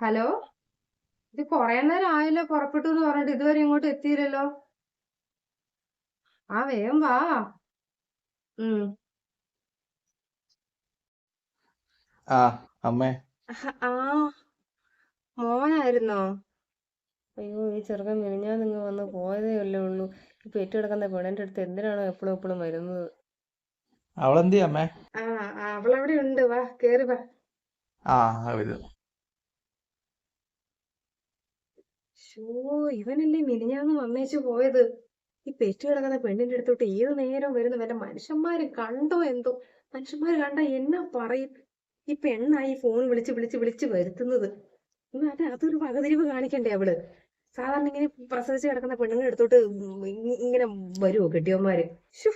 Hello? ഇത് കൊറേ നേരം ആയല്ലോ പുറപ്പെട്ടു എന്ന് പറഞ്ഞിട്ട് ഇതുവരെ ഇങ്ങോട്ട് എത്തിയില്ലല്ലോ. ആ വേഗം വാ. ഉം. ആ അമ്മേ. ആ. മോനായിരുന്നോ? അയ്യോ ഈ ചെറുക്കൻ മിനിഞ്ഞാ നിങ്ങൾ വന്ന് പോയതേ അല്ലേ ഉള്ളൂ. ഇപ്പൊ പെറ്റ് കിടക്കുന്ന പെണ്ണിന്റെ അടുത്ത് എന്തിനാണോ എപ്പോഴും എപ്പോഴും വരുന്നത്? അവളെന്തി അമ്മേ? ആ അവളവിടെ ഉണ്ട്. വാ കേറി വാ. ആ ഷോ ഇവനല്ലേ മിനിഞ്ഞാന്ന് വന്നേച്ചു പോയത്? ഈ പെറ്റ് കിടക്കുന്ന പെണ്ണിന്റെ അടുത്തോട്ട് ഏത് നേരം വരുന്ന? വല്ല മനുഷ്യന്മാര് കണ്ടോ എന്തോ? മനുഷ്യന്മാര് കണ്ട എന്നാ പറയും? ഈ പെണ്ണായി ഫോൺ വിളിച്ച് വിളിച്ച് വിളിച്ച് വരുത്തുന്നത്. അത് അതൊരു വകതിരിവ് കാണിക്കണ്ടേ അവൾ? സാധാരണ ഇങ്ങനെ പ്രസവിച്ച് കിടക്കുന്ന പെണ്ണുങ്ങളുടെ അടുത്തോട്ട് ഇങ്ങനെ വരുവോ കെട്ടിയവന്മാര്? ശ്ശോ,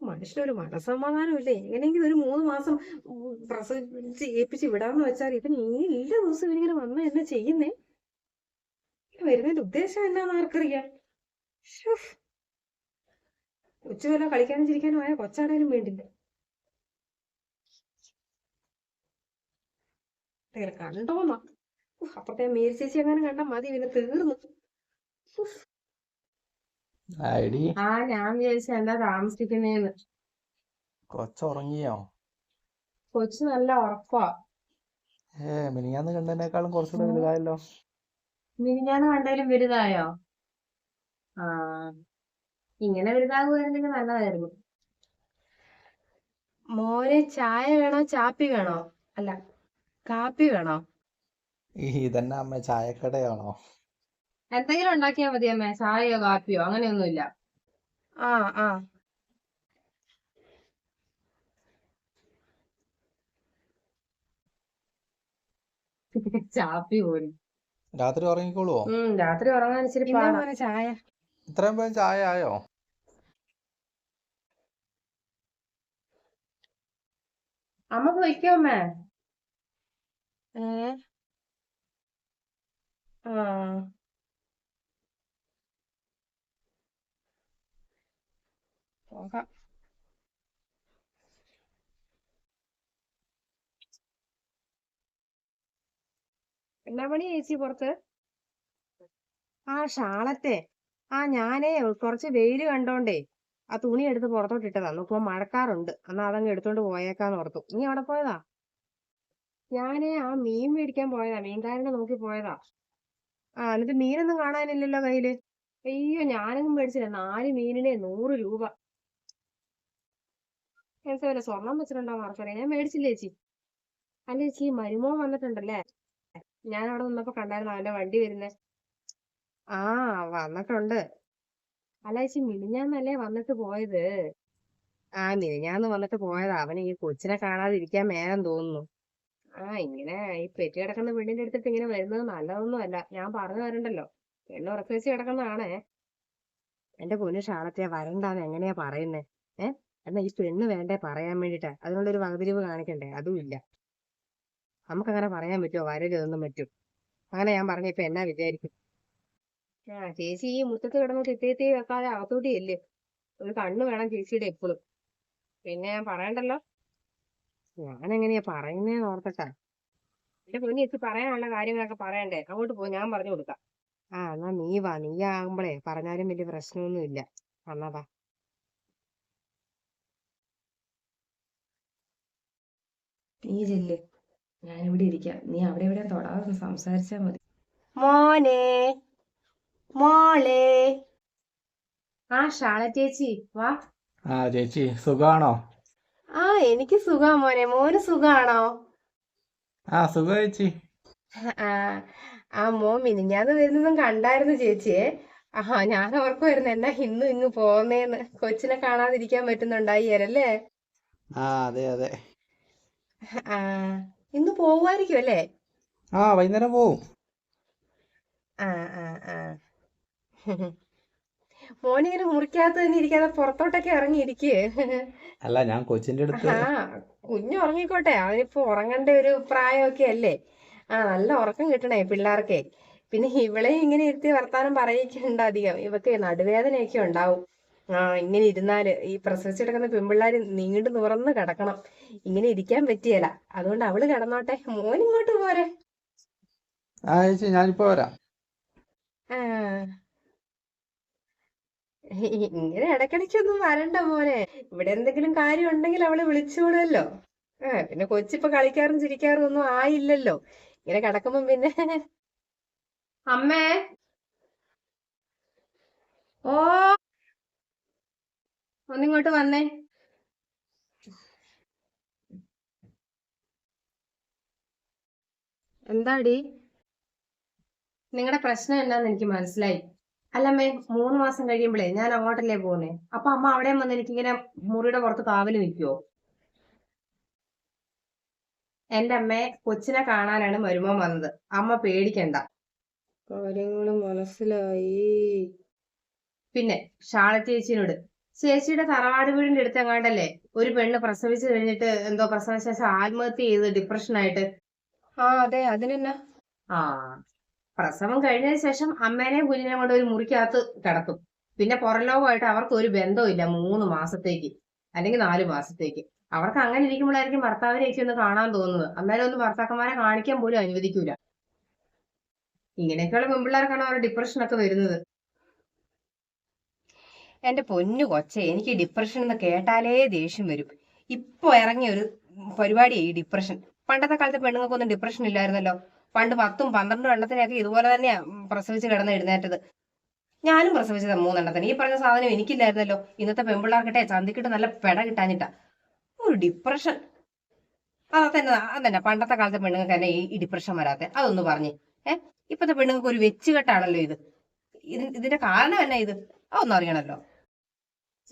മനുഷ്യനൊരു മനസമാധാനമില്ലേ എങ്ങനെയെങ്കിലും ഒരു മൂന്ന് മാസം പ്രസവിച്ച് ഏൽപ്പിച്ച് വിടാന്ന് വെച്ചാൽ ഇവൻ ഈ എല്ലാ ദിവസവും ഇവനിങ്ങനെ വന്ന എന്നാ ചെയ്യുന്നേ? വരുന്നതിന്റെ ഉദ്ദേശം എന്നാന്ന് ആർക്കറിയാം? കൊച്ചു വല്ല കളിക്കാനും ചിരിക്കാനും ആയ കൊച്ചാണേലും വേണ്ടില്ല. കണ്ടോന്നാ അപ്പുറത്തെ മേരി ചേച്ചി അങ്ങനെ കണ്ടാ മതി പിന്നെ തീർന്നു. ഐഡി ആ ഞാൻ വിചാരിച്ച എന്താ താമസിക്കുന്നേന്ന്. കൊച്ചുറങ്ങിയോ? കൊച്ചു നല്ല ഉറപ്പാ. ഏ മിനിയാന്ന് കണ്ടതിനേക്കാളും കുറച്ചുകൂടെ വലുതായല്ലോ. മിനിഞ്ഞാന്ന് കണ്ടാലും വലുതായോ? ആ. ഇങ്ങനെ വലുതാകുമായിരുന്നെങ്കിൽ നല്ലതായിരുന്നു. മോനെ ചായ വേണോ? ചാപ്പി വേണോ? അല്ല കാപ്പി വേണോ? ഈ ഇതന്നെ അമ്മ ചായക്കടയാണോ? എന്തെങ്കിലും ഉണ്ടാക്കിയാ മതി അമ്മ ചായയോ കാപ്പിയോ അങ്ങനെയൊന്നുമില്ല. ആ ആ. ചാപ്പി പോലും. രാത്രി ഉറങ്ങിക്കോളുവോ? രാത്രി ഉറങ്ങാൻ ഇച്ചിരി ചായ? ഇത്രയും പേരും ചായ ആയോ? അമ്മ പോയിക്കോ അമ്മേ? ആ. പോകാം. എന്നാ പണി ചേച്ചി പുറത്ത്? ആ ഷാളത്തെ. ആ ഞാനേ കുറച്ച് വെയിൽ കണ്ടോണ്ടേ ആ തുണി എടുത്ത് പുറത്തോട്ട് ഇട്ടതാ ഇപ്പൊ മഴക്കാറുണ്ട്. എന്നാ അതങ്ങ് എടുത്തോണ്ട് പോയേക്കാന്ന് ഓർത്തു. നീ അവിടെ പോയതാ? ഞാനേ ആ മീൻ മേടിക്കാൻ പോയതാ. മീൻകാരനെ നോക്കി പോയതാ. ആ എന്നിട്ട് മീനൊന്നും കാണാനില്ലല്ലോ കയ്യിൽ? അയ്യോ ഞാനൊന്നും മേടിച്ചില്ല. നാല് മീനിനെ നൂറ് രൂപ. എന്താ വല്ല സ്വർണം വെച്ചിട്ടുണ്ടോ മറക്കറിയാം ഞാൻ മേടിച്ചില്ലേച്ചി അല്ല ചേച്ചി മരുമോൻ വന്നിട്ടുണ്ടല്ലേ? ഞാൻ അവിടെ നിന്നപ്പോ കണ്ടായിരുന്നു അവന്റെ വണ്ടി വരുന്നേ. ആ വന്നിട്ടുണ്ട്. അല്ല ചേച്ചി മിനിഞ്ഞാന്നല്ലേ വന്നിട്ട് പോയത്? ആ മിനിഞ്ഞാന്ന് വന്നിട്ട് പോയതാ. അവന് ഈ കൊച്ചിനെ കാണാതിരിക്കാൻ മേലം തോന്നുന്നു. ആ ഇങ്ങനെ ഈ പെറ്റി കിടക്കുന്ന പെണ്ണിന്റെ അടുത്തിട്ട് ഇങ്ങനെ വരുന്നത് നല്ലതൊന്നും അല്ല. ഞാൻ പറഞ്ഞു തരണ്ടല്ലോ. പെണ്ണ് ഉറക്കി വെച്ച് കിടക്കുന്നതാണേ. എന്റെ പൊന്നു ഷാളത്തെ വരണ്ടാന്ന് എങ്ങനെയാ പറയുന്നേ? ഏഹ് എന്നാ ഈ പെണ്ണ് വേണ്ടേ പറയാൻ വേണ്ടിട്ടാ അതിനുള്ളൊരു വകതിരിവ് കാണിക്കണ്ടേ? അതും ഇല്ല. നമുക്കങ്ങനെ പറയാൻ പറ്റുമോ? വരരുതെന്നും പറ്റും. അങ്ങനെ ഞാൻ പറഞ്ഞ ഇപ്പൊ എന്നാ വിചാരിക്കും? ആ ചേച്ചി ഈ മുറ്റത്ത് കിടന്ന് തെറ്റി തെറ്റി വെക്കാതെ അകത്തോട്ട് ചെല്ല്. ഒരു കണ്ണ് വേണം ചേച്ചിയുടെ എപ്പോഴും. പിന്നെ ഞാൻ പറയണ്ടല്ലോ? ഞാൻ എങ്ങനെയാ പറയുന്നേന്ന് ഓർത്തട്ടാ. എന്റെ പൊന്നി ചേച്ചി പറയാനുള്ള കാര്യങ്ങളൊക്കെ പറയണ്ടേ? അങ്ങോട്ട് പോ ഞാൻ പറഞ്ഞു കൊടുക്കാം. ആ എന്നാ നീ വാ. നീ ആകുമ്പോഴേ പറഞ്ഞാലും വലിയ പ്രശ്നമൊന്നും ഇല്ല. എന്നാ വാ. നീ ചെല്ല്. ഞാനിവിടെ ഇരിക്കാം. നീ അവിടെ ഇവിടെ തൊടാതെ സംസാരിച്ചാ മതി. മോനെ മോളെ. ആ ഷാള ചേച്ചി വാ. ആ ചേച്ചി സുഖാണോ? ആ എനിക്ക് സുഖാ മോനെ. മോന് സുഖാണോ? ആ സുഖം ചേച്ചി. ആ ആ മോൻ മിനിഞ്ഞാന്ന് വരുന്നതും കണ്ടായിരുന്നു ചേച്ചിയെ. ആ ഞാൻ ഓർക്കുമായിരുന്നു എന്നാ ഇന്നും ഇങ്ങ് പോന്നേന്ന്. കൊച്ചിനെ കാണാതിരിക്കാൻ പറ്റുന്നുണ്ടായി അല്ലേ? ആ അതെ അതെ. ആ ഇന്ന് പോവായിരിക്കും അല്ലേ? ആ വൈകുന്നേരം പോവും. ആ ആ ആ. മോനിങ്ങനെ മുറിക്കകത്ത് തന്നെ ഇരിക്കാതെ പുറത്തോട്ടൊക്കെ ഇറങ്ങിയിരിക്കേ. അല്ല ഞാൻ കൊച്ചിന്റെ അടുത്ത് ആ കുഞ്ഞു ഉറങ്ങിക്കോട്ടെ. അവനിപ്പോ ഉറങ്ങേണ്ട ഒരു പ്രായമൊക്കെ അല്ലേ? ആ നല്ല ഉറക്കം കിട്ടണേ പിള്ളേർക്കേ. പിന്നെ ഇവളെ ഇങ്ങനെ ഇരുത്തി വർത്താനം പറയിക്കണ്ട അധികം. ഇവക്ക് നടുവേദനയൊക്കെ ഉണ്ടാവും. ഇങ്ങനെ ഇരുന്നാൽ ഈ പ്രസവിച്ച് കിടക്കുന്ന പെൺപിള്ളേര് നീണ്ടു നിവർന്ന് കിടക്കണം. ഇങ്ങനെ ഇരിക്കാൻ പറ്റിയല്ല അതുകൊണ്ട് അവൾ കിടന്നോട്ടെ. മോൻ ഇങ്ങോട്ട് പോരെ. ആ ചേച്ചി ഞാനിപ്പോ വരാം. ഇങ്ങനെ ഇടയ്ക്കിടയ്ക്കൊന്നും വരണ്ട മോനെ. ഇവിടെ എന്തെങ്കിലും കാര്യം ഉണ്ടെങ്കിൽ അവളെ വിളിച്ചോളുമല്ലോ ആ പിന്നെ കൊച്ചിപ്പൊ കളിക്കാറും ചിരിക്കാറും ഒന്നും ആയില്ലല്ലോ. ഇങ്ങനെ കിടക്കുമ്പം പിന്നെ അമ്മേ. ഓ ഒന്നിങ്ങോട്ട് വന്നേ. എന്താടി? നിങ്ങളുടെ പ്രശ്നം എന്താന്ന് എനിക്ക് മനസ്സിലായി. അല്ലമ്മേ മൂന്ന് മാസം കഴിയുമ്പോഴേ ഞാൻ അങ്ങോട്ടല്ലേ പോകുന്നേ അപ്പൊ അമ്മ അവിടെയും വന്ന് എനിക്കിങ്ങനെ മുറിയുടെ പുറത്ത് കാവൽ നിൽക്കുവോ? എന്റെ അമ്മയെ കൊച്ചിനെ കാണാനാണ് മരുമോൻ വന്നത്. അമ്മ പേടിക്കണ്ട. കാര്യങ്ങൾ മനസ്സിലായി. പിന്നെ ഷാള ചേച്ചിനോട് ചേച്ചിയുടെ തറവാട് വീടിന്റെ അടുത്ത് എങ്ങാണ്ടല്ലേ ഒരു പെണ്ണ് പ്രസവിച്ചു കഴിഞ്ഞിട്ട് എന്തോ പ്രസവശേഷം ആത്മഹത്യ ചെയ്ത് ഡിപ്രഷനായിട്ട് ആ അതെ. അതിനെന്നാ ആ പ്രസവം കഴിഞ്ഞതിന് ശേഷം അമ്മേനെയും കുഞ്ഞിനെയും കൊണ്ട് ഒരു മുറിക്കകത്ത് കിടത്തും പിന്നെ പുറലോകമായിട്ട് അവർക്ക് ഒരു ബന്ധമില്ല മൂന്ന് മാസത്തേക്ക്. അല്ലെങ്കിൽ നാല് മാസത്തേക്ക്. അവർക്ക് അങ്ങനെ ഇരിക്കുമ്പോഴായിരിക്കും ഭർത്താവിനെയൊക്കെ ഒന്ന് കാണാൻ തോന്നുന്നത്. അന്നേരം ഒന്ന് ഭർത്താക്കന്മാരെ കാണിക്കാൻ പോലും അനുവദിക്കൂല. ഇങ്ങനെയൊക്കെയുള്ള പെൺപിള്ളേർക്കാണ് അവരുടെ ഡിപ്രഷനൊക്കെ വരുന്നത്. എന്റെ പൊന്നു കൊച്ചെ എനിക്ക് ഡിപ്രഷൻ എന്ന് കേട്ടാലേ ദേഷ്യം വരും. ഇപ്പൊ ഇറങ്ങിയ ഒരു പരിപാടിയായി ഈ ഡിപ്രഷൻ പണ്ടത്തെ കാലത്ത് പെണ്ണുങ്ങൾക്കൊന്നും ഡിപ്രഷൻ ഇല്ലായിരുന്നല്ലോ. പണ്ട് പത്തും പന്ത്രണ്ടും എണ്ണത്തിനൊക്കെ ഇതുപോലെ തന്നെയാ പ്രസവിച്ച് കിടന്ന് എഴുന്നേറ്റത്. ഞാനും പ്രസവിച്ചത് മൂന്നെണ്ണത്തിന്. ഈ പറഞ്ഞ സാധനം എനിക്കില്ലായിരുന്നല്ലോ. ഇന്നത്തെ പെൺപിള്ളേർക്കിട്ടെ ചന്തിക്കിട്ട് നല്ല പെട കിട്ടാഞ്ഞിട്ടാ. ഒരു ഡിപ്രഷൻ അതാ തന്നെ അതന്നെ പണ്ടത്തെ കാലത്തെ പെണ്ണുങ്ങൾക്ക് തന്നെ ഈ ഡിപ്രഷൻ വരാത്തെ. അതൊന്ന് പറഞ്ഞ്. ഏഹ് ഇപ്പത്തെ പെണ്ണുങ്ങൾക്ക് ഒരു വെച്ചുകെട്ടാണല്ലോ ഇത്. ഇതിന്റെ കാരണം എന്നാ ഇത്? അതൊന്നും അറിയണല്ലോ.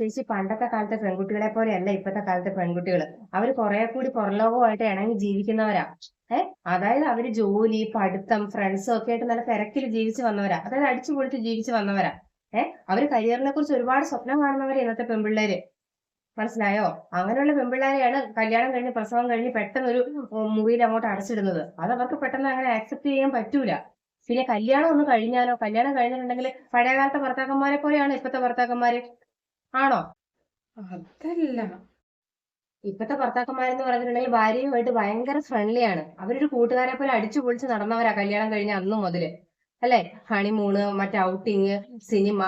ചേച്ചി പണ്ടത്തെ കാലത്തെ പെൺകുട്ടികളെ പോലെയല്ല ഇപ്പത്തെ കാലത്തെ പെൺകുട്ടികൾ അവർ കുറെ കൂടി പുറലോകമായിട്ട് ഇണങ്ങി ജീവിക്കുന്നവരാ. ഏഹ് അതായത് അവർ ജോലി പഠിത്തം ഫ്രണ്ട്സും ഒക്കെ ആയിട്ട് നല്ല തിരക്കിൽ ജീവിച്ചു വന്നവരാ. അതായത് അടിച്ചു പൊളിച്ച് ജീവിച്ചു വന്നവരാ. ഏഹ് അവർ കരിയറിനെ കുറിച്ച് ഒരുപാട് സ്വപ്നം കാണുന്നവരാ ഇന്നത്തെ പെൺപിള്ളേര്. മനസ്സിലായോ? അങ്ങനെയുള്ള പെൺപിള്ളേരെയാണ് കല്യാണം കഴിഞ്ഞ് പ്രസവം കഴിഞ്ഞ് പെട്ടെന്ന് ഒരു മുറിയിൽ അങ്ങോട്ട് അടച്ചിടുന്നത്. അത് അവർക്ക് പെട്ടെന്ന് അങ്ങനെ ആക്സെപ്റ്റ് ചെയ്യാൻ പറ്റൂല. പിന്നെ കല്യാണം ഒന്ന് കഴിഞ്ഞാലോ? കല്യാണം കഴിഞ്ഞിട്ടുണ്ടെങ്കിൽ പഴയകാലത്തെ ഭർത്താക്കന്മാരെ പോലെയാണ് ഇപ്പത്തെ ഭർത്താക്കന്മാര്? ആണോ? അതല്ല. ഇപ്പത്തെ ഭർത്താക്കന്മാരെന്ന് പറഞ്ഞിട്ടുണ്ടെങ്കിൽ ഭാര്യയുമായിട്ട് ഭയങ്കര ഫ്രണ്ട്ലി ആണ്. അവരൊരു കൂട്ടുകാരെ പോലെ അടിച്ചു പൊളിച്ച് നടന്നവരാ കല്യാണം കഴിഞ്ഞ അന്നു മുതൽ. അല്ലെ? ഹണിമൂണ് മറ്റേ ഔട്ടിങ് സിനിമ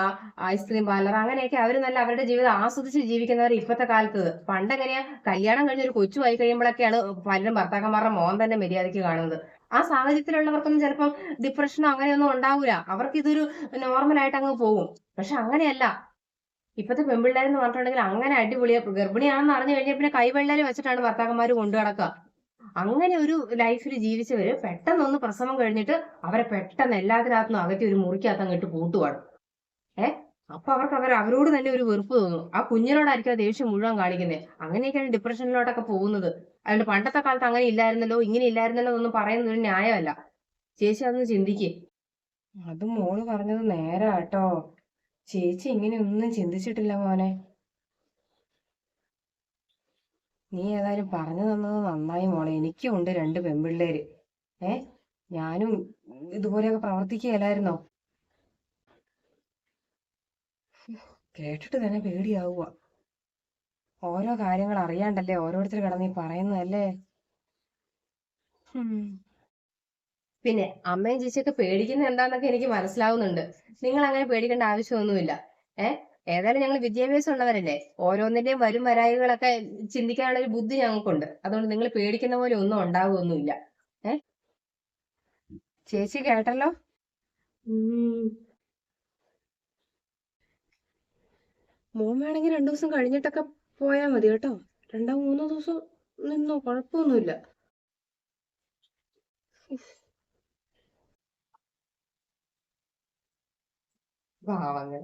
ഐസ്ക്രീം പാർലർ അങ്ങനെയൊക്കെ അവർ നല്ല അവരുടെ ജീവിതം ആസ്വദിച്ച് ജീവിക്കുന്നവർ ഇപ്പത്തെ കാലത്ത്. പണ്ടെങ്ങനെയാ? കല്യാണം കഴിഞ്ഞ ഒരു കൊച്ചു ആയി കഴിയുമ്പോഴൊക്കെയാണ് പലരും ഭർത്താക്കന്മാരുടെ മോൻ തന്നെ മര്യാദയ്ക്ക് കാണുന്നത്. ആ സാഹചര്യത്തിലുള്ളവർക്കൊന്നും ചിലപ്പം ഡിപ്രഷനോ അങ്ങനെയൊന്നും ഉണ്ടാവൂല. അവർക്ക് ഇതൊരു നോർമൽ ആയിട്ട് അങ്ങ് പോകും. പക്ഷെ അങ്ങനെയല്ല. ഇപ്പത്തെ പെൺപിള്ളേരെന്ന് പറഞ്ഞിട്ടുണ്ടെങ്കിൽ അങ്ങനെ അടിപൊളിയാ. ഗർഭിണിയാണെന്ന് അറിഞ്ഞു കഴിഞ്ഞാൽ പിന്നെ കൈവെള്ളൽ വെച്ചിട്ടാണ് ഭർത്താക്കന്മാർ കൊണ്ടു നടക്കുക. അങ്ങനെ ഒരു ലൈഫിൽ ജീവിച്ചവര് പെട്ടെന്നൊന്ന് പ്രസവം കഴിഞ്ഞിട്ട് അവരെ പെട്ടെന്ന് എല്ലാത്തിനകത്തുനിന്നും അകറ്റി ഒരു മുറിക്കകത്ത് അങ്ങോട്ട് പൂട്ടുവാണ് ഏ? അപ്പൊ അവർക്ക് അവർ അവരോട് തന്നെ ഒരു വെറുപ്പ് തോന്നും. ആ കുഞ്ഞിനോടായിരിക്കും ആ ദേഷ്യം മുഴുവൻ കാണിക്കുന്നത് അങ്ങനെയൊക്കെയാണ് ഡിപ്രഷനിലോട്ടൊക്കെ പോകുന്നത്. അതുകൊണ്ട് പണ്ടത്തെ കാലത്ത് അങ്ങനെ ഇല്ലായിരുന്നല്ലോ ഇങ്ങനെ ഇല്ലായിരുന്നല്ലോ എന്നൊന്നും പറയുന്നത് ഒരു ന്യായമല്ല. ചേച്ചി അതൊന്ന് ചിന്തിക്കേ. അത് മോൾ പറഞ്ഞത് നേരാ കേട്ടോ. ചേച്ചി ഇങ്ങനെ ഒന്നും ചിന്തിച്ചിട്ടില്ല മോനെ. നീ ഏതായാലും പറഞ്ഞു തന്നത് നന്നായി മോളെ. എനിക്കും ഉണ്ട് രണ്ട് പെൺപിള്ളേര്. ഏ? ഞാനും ഇതുപോലെയൊക്കെ പ്രവർത്തിക്കുകയല്ലായിരുന്നോ? കേട്ടിട്ട് തന്നെ പേടിയാവുക ഓരോ കാര്യങ്ങൾ അറിയാണ്ടല്ലേ ഓരോരുത്തർ കിടന്നീ പറയുന്നതല്ലേ? പിന്നെ അമ്മയും ചേച്ചിയൊക്കെ പേടിക്കുന്നത് എന്താണെന്നൊക്കെ എനിക്ക് മനസ്സിലാവുന്നുണ്ട്. നിങ്ങൾ അങ്ങനെ പേടിക്കേണ്ട ആവശ്യമൊന്നുമില്ല. ഏ? ഏതായാലും ഞങ്ങൾ വിദ്യാഭ്യാസം ഉള്ളവരല്ലേ? ഓരോന്നിന്റെയും വരും വരായികളൊക്കെ ചിന്തിക്കാനുള്ള ഒരു ബുദ്ധി ഞങ്ങൾക്കുണ്ട്. അതുകൊണ്ട് നിങ്ങൾ പേടിക്കുന്ന പോലെ ഒന്നും ഉണ്ടാവുമൊന്നുമില്ല ഏ? ചേച്ചി കേട്ടല്ലോ? മോൻ വേണമെങ്കിൽ രണ്ടു ദിവസം കഴിഞ്ഞിട്ടൊക്കെ പോയാൽ മതി കേട്ടോ. രണ്ടോ മൂന്നോ ദിവസം നിന്നോ? കുഴപ്പമൊന്നുമില്ല. പാവങ്ങൾ